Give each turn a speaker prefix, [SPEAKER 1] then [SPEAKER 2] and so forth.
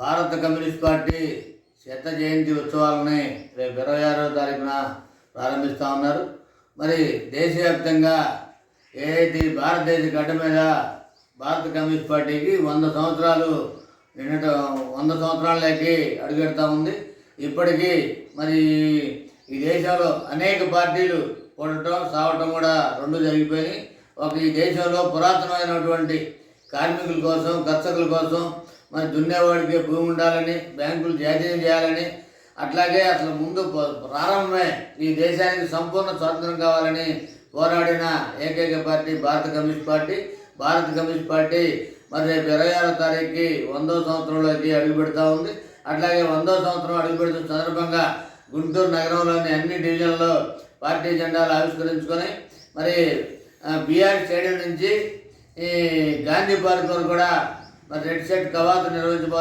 [SPEAKER 1] భారత communist party శత జయంతి ఉత్సవాలని రేపు ఇరవై ఆరో తారీఖున ప్రారంభిస్తూ ఉన్నారు. మరి దేశవ్యాప్తంగా ఏదైతే భారతదేశ గడ్డ మీద భారత కమ్యూనిస్ట్ పార్టీకి వంద సంవత్సరాలు నిన్నట వంద సంవత్సరాలకి అడుగెడతా ఉంది. ఇప్పటికీ మరి ఈ దేశంలో అనేక పార్టీలు పుట్టడం సావటం కూడా రెండు జరిగిపోయినాయి. ఒక ఈ దేశంలో పురాతనమైనటువంటి కార్మికుల కోసం కర్షకుల కోసం మరి దున్నేవాడికి భూమి ఉండాలని బ్యాంకులు జాతీయం చేయాలని అట్లాగే అసలు ముందు ప్రారంభమే ఈ దేశానికి సంపూర్ణ స్వాతంత్రం కావాలని పోరాడిన ఏకైక పార్టీ భారత కమ్యూనిస్ట్ పార్టీ. భారత కమ్యూనిస్ట్ పార్టీ మరి రేపు ఇరవై ఆరో తారీఖుకి వందో సంవత్సరంలోకి అడుగు పెడతా ఉంది. అట్లాగే వందో సంవత్సరం అడుగు పెడుతున్న సందర్భంగా గుంటూరు నగరంలోని అన్ని డివిజన్లలో పార్టీ జెండాలు ఆవిష్కరించుకొని మరి బీఆర్ స్టేడియం నుంచి ఈ గాంధీ పార్క్ వరకు కూడా మరి రెడ్ సెట్ కవాతు నిర్వహించబో